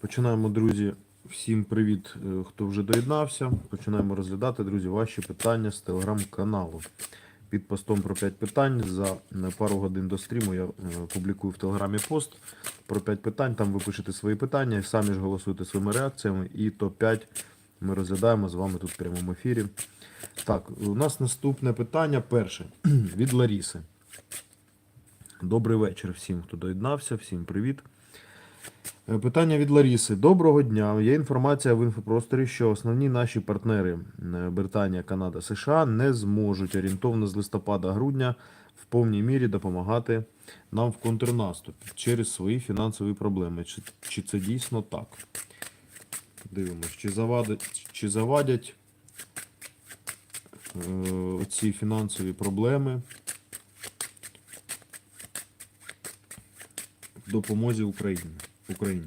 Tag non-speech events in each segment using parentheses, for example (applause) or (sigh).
Починаємо, друзі. Всім привіт, е, хто вже доєднався. Починаємо розглядати, друзі, ваші питання з телеграм-каналу. Під постом про 5 питань за е, пару годин до стріму я е, публікую в телеграмі пост про 5 питань. Там ви пишете свої питання, самі ж голосуєте своїми реакціями. І топ-5 ми розглядаємо з вами тут в прямому ефірі. Так, у нас наступне питання перше (clears throat) від Ларіси. Добрий вечір всім, хто доєднався, всім привіт. Е, Питання від Ларіси. Доброго дня. Є інформація в інфопросторі, що основні наші партнери е, Британія, Канада, США не зможуть орієнтовно з листопада-грудня в повній мірі допомагати нам в контрнаступі через свої фінансові проблеми. Чи, чи це дійсно так? Дивимось, чи завадять, чи завадять е, ці фінансові проблеми допомозі Україні. Україні.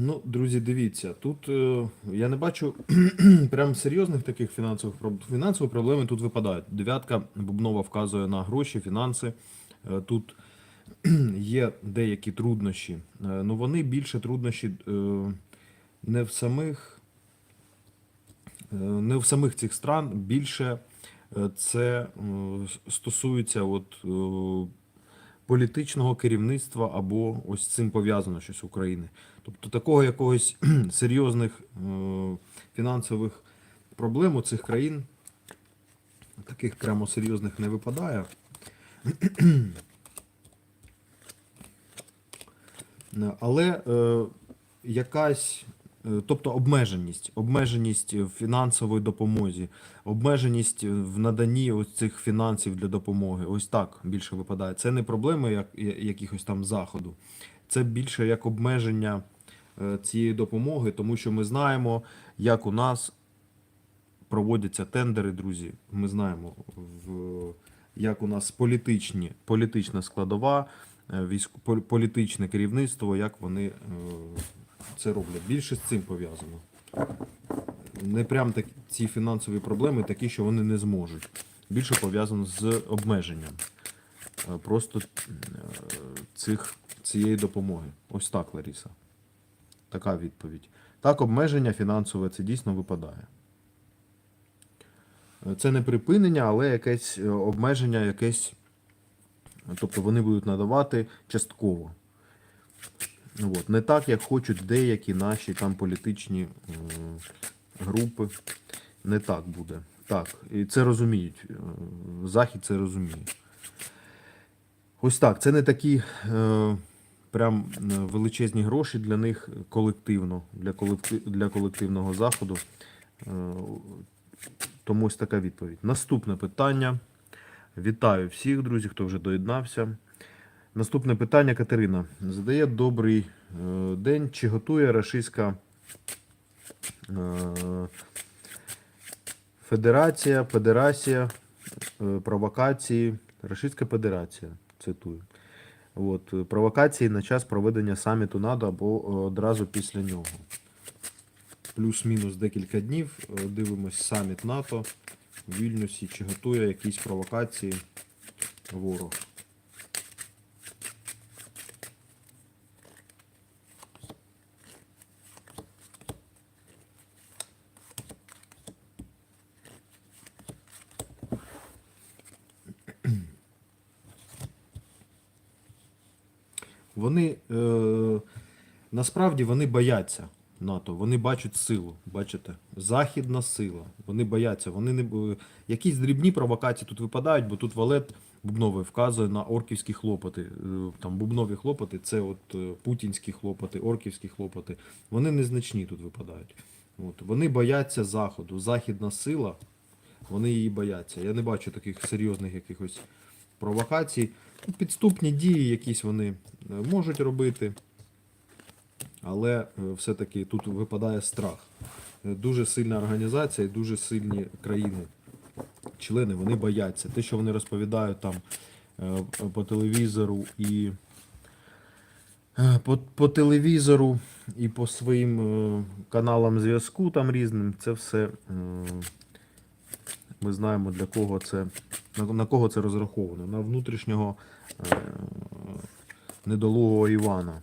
Ну, друзі, дивіться, тут е, я не бачу (clears throat) прям серйозних таких фінансових проблем. Фінансові проблеми тут випадають. Дев'ятка бубнова вказує на гроші, фінанси. Е, тут (clears throat) є деякі труднощі. Е, ну вони більше труднощі е, не в самих е, не в самих цих стран, більше е, це е, стосується от, е, політичного керівництва або ось цим пов'язано щось України. Тобто такого якогось (clears throat) серйозних е, фінансових проблем у цих країн, таких прямо серйозних не випадає. (clears throat) Але е, якась, е, тобто обмеженість, обмеженість в фінансовій допомозі, обмеженість в наданні ось цих фінансів для допомоги. Ось так більше випадає. Це не проблеми як, якихось там заходу, це більше як обмеження цієї допомоги, тому що ми знаємо, як у нас проводяться тендери, друзі. Ми знаємо, в, як у нас політичні, політична складова, е, політичне керівництво, як вони е, це роблять. Більше з цим пов'язано. Не прям так, ці фінансові проблеми такі, що вони не зможуть. Більше пов'язано з обмеженням е, просто е, цих, цієї допомоги. Ось так, Ларіса. Така відповідь. Так, обмеження фінансове це дійсно випадає. Це не припинення, але якесь е, обмеження, якесь. Тобто вони будуть надавати частково. От. Не так, як хочуть деякі наші там політичні е, групи. Не так буде. Так, і це розуміють. е, Захід це розуміє. Ось так. Це не такі прям е, величезні гроші для них колективно, для, колектив, для колективного заходу. Е, тому ось така відповідь. Наступне питання. Вітаю всіх, друзі, хто вже доєднався. Наступне питання Катерина задає добрий е, день. Чи готує Рашистська Федерація, Федерація провокації, Рашистська Федерація, цитую. От, е, провокації на час проведення саміту НАТО або е, одразу після нього. Плюс-мінус декілька днів. е, Дивимось саміт НАТО в Вільнюсі, чи готує якісь провокації ворог. Вони е, насправді вони бояться НАТО. Вони бачать силу. Бачите? Західна сила. Вони бояться. Вони не якісь дрібні провокації тут випадають, бо тут валет бубновий вказує на орківські хлопоти. Е, Там бубнові хлопоти це от е, путінські хлопоти, орківські хлопоти. Вони незначні тут випадають. От. Вони бояться заходу. Західна сила Вони її бояться. Я не бачу таких серйозних якихось провокацій. Підступні дії якісь вони е, можуть робити, але е, все-таки тут випадає страх. Е, Дуже сильна організація і дуже сильні країни. Члени вони бояться. Те, що вони розповідають там по телевізору і по, по телевізору і по своїм каналам зв'язку там різним, це все ми знаємо для кого це на, кого це розраховано. На внутрішнього е, недолугого Івана.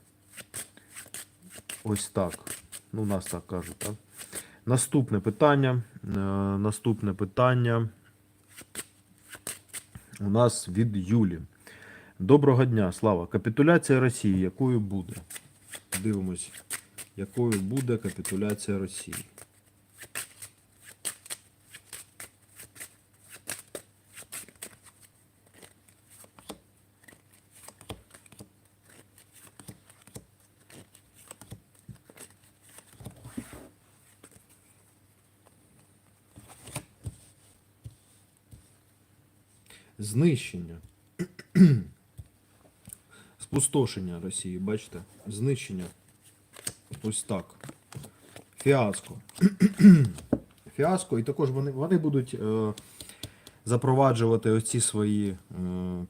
Ось так. Ну, нас так кажуть, так? Наступне питання. Е, наступне питання у нас від Юлі. Доброго дня, Слава. Капітуляція Росії якою буде? Дивимось, якою буде капітуляція Росії. Знищення. (clears throat) Спустошення Росії, бачите? Знищення. Ось так. Фіаско. (clears throat) Фіаско, і також вони, вони будуть е, запроваджувати оці свої е,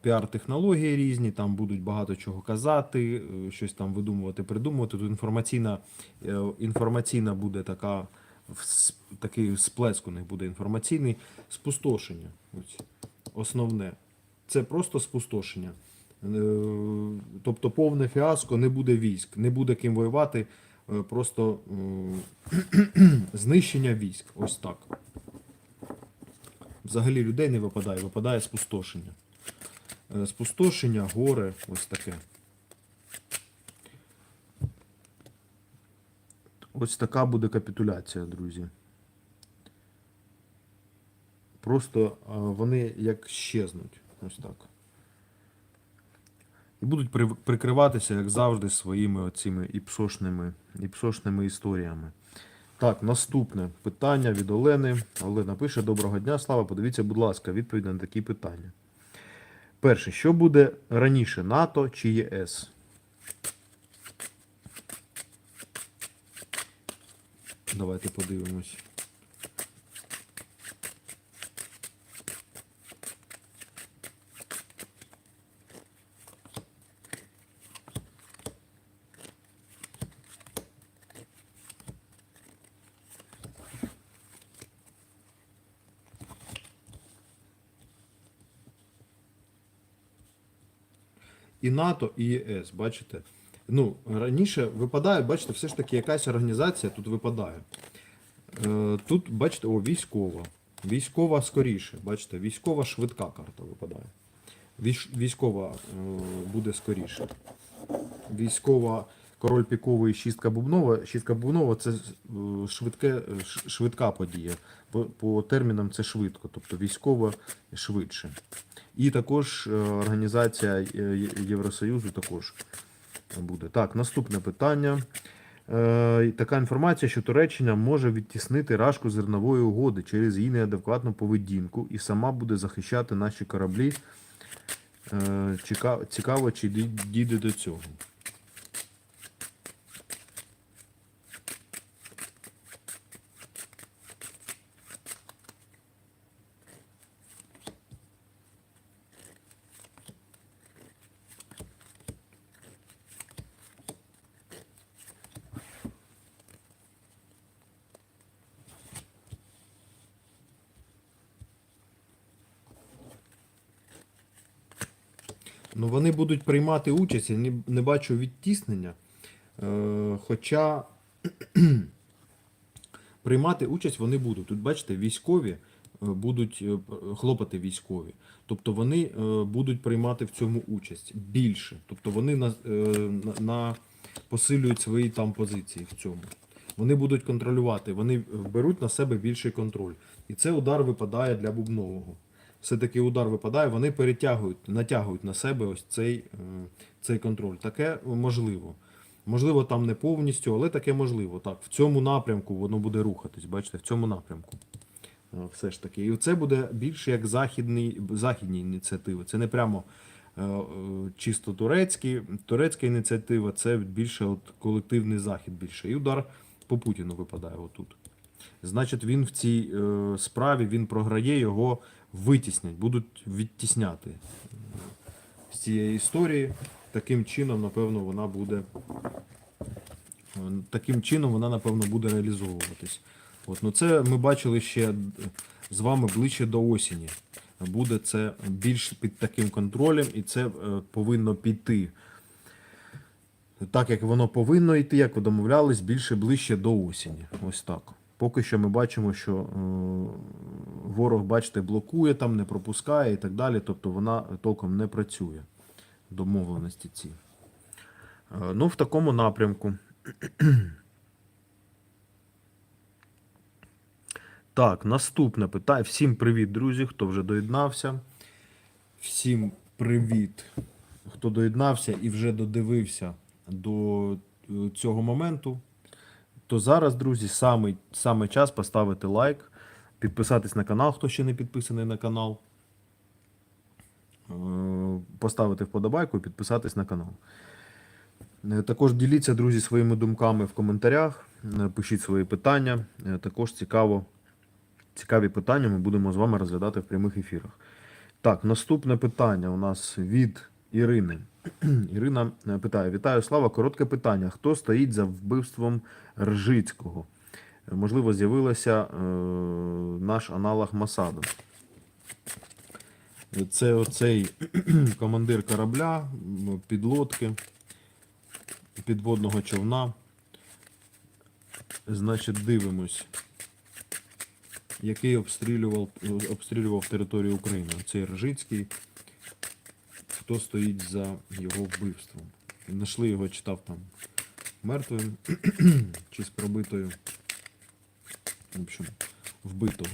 піар-технології різні, там будуть багато чого казати, е, щось там видумувати, придумувати. Тут інформаційна, е, інформаційна буде така, вс- такий сплеск у них буде інформаційний, спустошення. Ось основне. Це просто спустошення. Е, Тобто повне фіаско, не буде військ, не буде ким воювати, е, просто (clears throat) знищення військ. Ось так. Взагалі людей не випадає, випадає спустошення. Е, Спустошення, горе, ось таке. Ось така буде капітуляція, друзі. Просто вони як щезнуть. Ось так. І будуть при- прикриватися, як завжди, своїми оцими іпсошними, іпсошними історіями. Так, наступне питання від Олени. Олена пише: Доброго дня, Слава. Подивіться, будь ласка, відповідь на такі питання. Перше, що буде раніше НАТО чи ЄС? Давайте подивимось. І НАТО, і ЄС, бачите? Ну, раніше випадає, бачите, все ж таки якась організація тут випадає. Е, Тут, бачите, о, військова. Військова скоріше, бачите, військова швидка карта випадає. Військова е, буде скоріше. Військова король піковий шістка бубнова. Шістка бубнова це е, швидке, е, швидка подія. По, по термінам це швидко, тобто військова швидше. І також е, організація Євросоюзу також буде. Так, наступне питання. Така інформація, що Туреччина може відтіснити рашку зернової угоди через її неадекватну поведінку і сама буде захищати наші кораблі. Цікаво, чи дійде до цього. Ну, вони будуть приймати участь, я не, бачу відтіснення. Е, хоча (clears throat) приймати участь вони будуть. Тут, бачите, військові е, будуть е, хлопати військові. Тобто вони будуть приймати в цьому участь більше. Тобто вони на, на посилюють свої там позиції в цьому. Вони будуть контролювати, вони беруть на себе більший контроль. І це удар випадає для Бубнового. Все-таки удар випадає, вони перетягують, натягують на себе ось цей, е, цей контроль. Таке можливо. Можливо, там не повністю, але таке можливо. Так, в цьому напрямку воно буде рухатись. Бачите, в цьому напрямку. Е, Все ж таки. І це буде більше як західний, західні ініціативи. Це не прямо е, чисто турецькі. Турецька ініціатива це більше от колективний захід більше. І удар по Путіну випадає отут. Значить, він в цій справі він програє, його витіснять, будуть відтісняти з цієї історії. Таким чином, напевно, вона буде. Таким чином вона, напевно, буде реалізовуватись. От, ну це ми бачили ще з вами ближче до осені. Буде це більш під таким контролем, і це е, повинно піти. Так як воно повинно йти, як ви домовлялись, більше ближче до осені. Ось так. Поки що ми бачимо, що е, ворог, бачите, блокує там, не пропускає і так далі. Тобто вона толком не працює. Домовленості ці. Е, ну, в такому напрямку. (clears throat) Так, наступне питання. Всім привіт, друзі, хто вже доєднався. Всім привіт, хто доєднався і вже додивився до е, цього моменту. То зараз, друзі, саме, саме час поставити лайк, підписатись на канал, хто ще не підписаний на канал. Е, Поставити вподобайку і підписатись на канал. Е, Також діліться, друзі, своїми думками в коментарях. Е, Пишіть свої питання. Також цікаво, цікаві питання ми будемо з вами розглядати в прямих ефірах. Так, наступне питання у нас від Ірини. (clears throat) Ірина питає: Вітаю, Слава. Коротке питання. Хто стоїть за вбивством Ржицького? Можливо, з'явилося е, наш аналог Масаду. Це оцей (clears throat) командир корабля, підлодки, підводного човна. Значить, дивимось, який обстрілював, обстрілював територію України. Цей Ржицький. Хто стоїть за його вбивством? Знайшли його, читав там мертвим (clears throat) чи з пробитою. В общем, вбитого.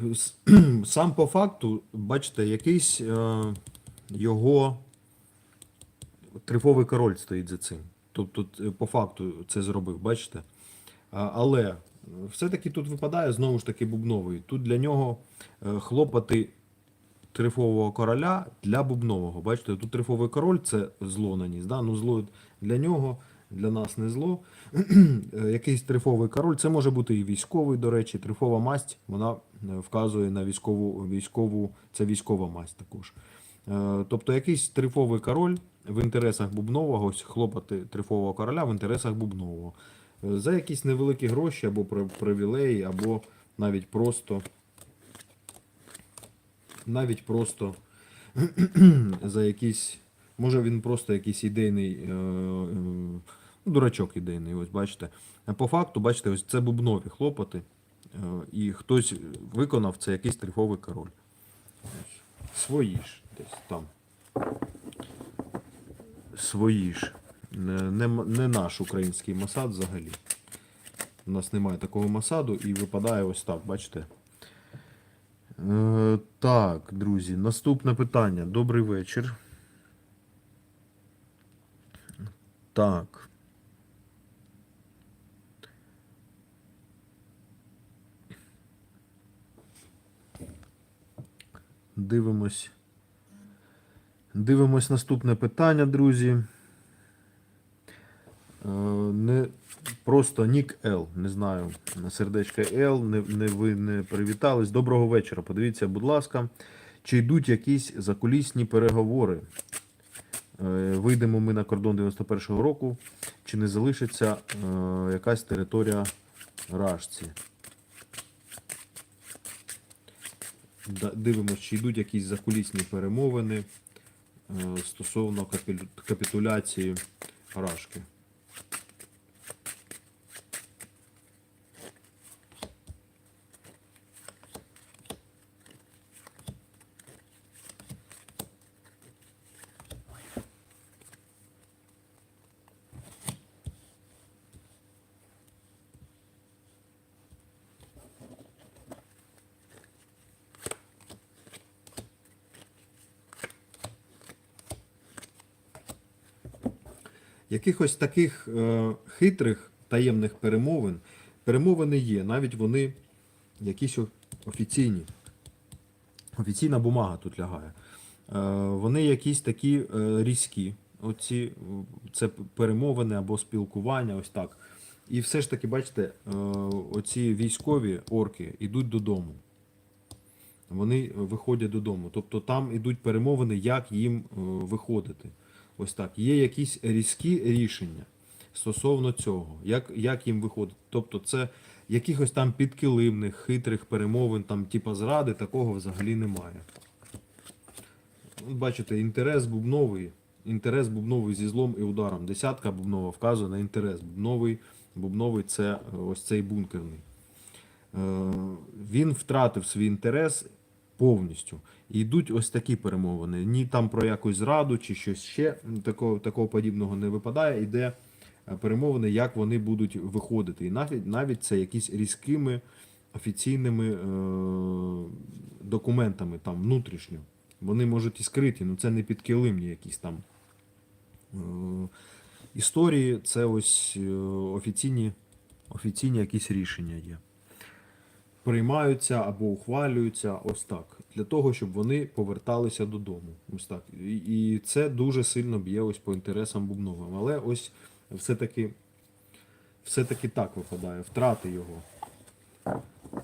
(clears throat) Сам по факту, бачите, якийсь е, його трифовий король стоїть за цим. Тобто, по факту це зробив, бачите? Але е, все-таки тут випадає знову ж таки бубновий. Тут для нього е, хлопати трифового короля для бубнового. Бачите, тут трифовий король це зло наніс. Да? Ну, зло для нього, для нас не зло. Е, Якийсь трифовий король, це може бути і військовий, до речі, трифова масть, вона е, вказує на військову, військову це військова масть також. Е, Тобто якийсь трифовий король в інтересах бубнового, ось хлопати трифового короля в інтересах бубнового. За якісь невеликі гроші або привілеї, або навіть просто навіть просто (clears throat) за якісь. Може він просто якийсь ідейний дурачок ідейний, ось бачите. По факту, бачите, ось це бубнові хлопоти, е, і хтось виконав це якийсь трифовий король. Свої ж десь там. Свої ж. Не, не, не наш український масад взагалі. У нас немає такого масаду і випадає ось так, бачите? Е, так, друзі, наступне питання. Добрий вечір. Так. Дивимось. Дивимось наступне питання, друзі. Е, Не, просто Нік Л. Не знаю. Сердечко Л. Не, не ви не привітались. Доброго вечора. Подивіться, будь ласка, чи йдуть якісь закулісні переговори. Е, Вийдемо ми на кордон 91-го року, чи не залишиться е, якась територія Рашці. Да- Дивимося, чи йдуть якісь закулісні перемовини е, стосовно капітуляції Рашки. Якихось таких е, хитрих таємних перемовин. Перемовини є, навіть вони якісь офіційні. Офіційна бумага тут лягає. Е, вони якісь такі е, різкі. Оці, це перемовини або спілкування, ось так. І все ж таки, бачите, оці військові орки йдуть додому. Вони виходять додому. Тобто там йдуть перемовини, як їм виходити. Ось так. Є якісь різкі рішення стосовно цього, як, як їм виходити. Тобто, це якихось там підкилимних, хитрих перемовин, там, типа зради, такого взагалі немає. Бачите, інтерес бубновий. Інтерес бубновий зі злом і ударом. Десятка бубнова вказує на інтерес. Бубновий, бубновий це е, ось цей бункерний. Е, Він втратив свій інтерес повністю. І йдуть ось такі перемовини. Ні там про якусь зраду чи щось ще такого, такого подібного не випадає. Йде е, перемовини, як вони будуть виходити. І навіть, навіть це якісь різкими офіційними е, документами там внутрішньо. Вони можуть і скриті, але це не підкилимні якісь там е, історії, це ось е, офіційні, офіційні якісь рішення є. Приймаються або ухвалюються ось так, для того, щоб вони поверталися додому. Ось так. І, це дуже сильно б'є ось по інтересам бубновим. Але ось все-таки, все-таки так випадає, втрати його.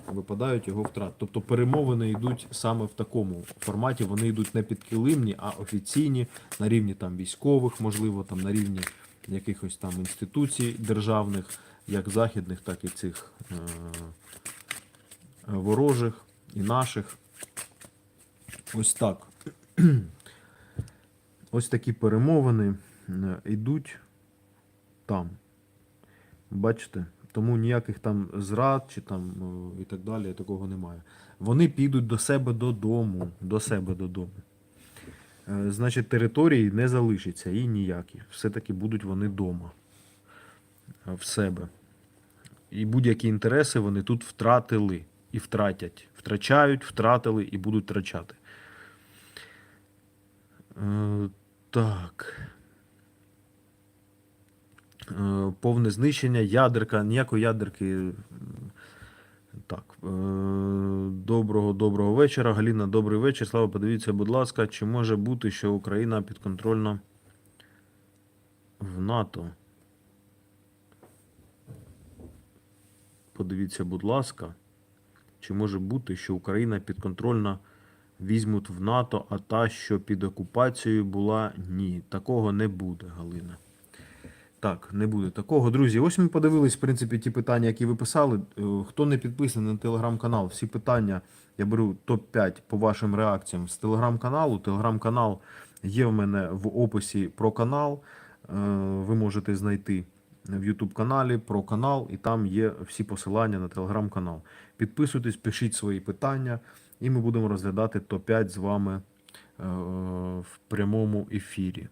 Випадають його втрати. Тобто перемовини йдуть саме в такому форматі. Вони йдуть не підкилимні, а офіційні, на рівні там військових, можливо, там на рівні якихось там інституцій державних, як західних, так і цих е- ворожих і наших. Ось так. (clears throat) Ось такі перемовини е, йдуть там. Бачите? Тому ніяких там зрад чи там е, і так далі, такого немає. Вони підуть до себе додому. До себе додому. Е, Значить, території не залишиться і ніякі. Все-таки будуть вони вдома. В себе. І будь-які інтереси вони тут втратили і втратять. Втрачають, втратили і будуть втрачати. Е, так. Е, повне знищення, ядерка, ніякої ядерки. Так. е, Доброго, доброго вечора. Галіна, добрий вечір. Слава, подивіться, будь ласка, чи може бути, що Україна підконтрольна в НАТО? Подивіться, будь ласка, чи може бути, що Україна підконтрольна візьмуть в НАТО, а та, що під окупацією була, ні. Такого не буде, Галина. Так, не буде такого. Друзі, ось ми подивились, в принципі, ті питання, які ви писали. Е, Хто не підписаний на телеграм-канал, всі питання я беру топ-5 по вашим реакціям з телеграм-каналу. Телеграм-канал є в мене в описі про канал. Е, Ви можете знайти в YouTube каналі про канал, і там є всі посилання на телеграм-канал. Підписуйтесь, пишіть свої питання, і ми будемо розглядати топ-5 з вами е, в прямому ефірі.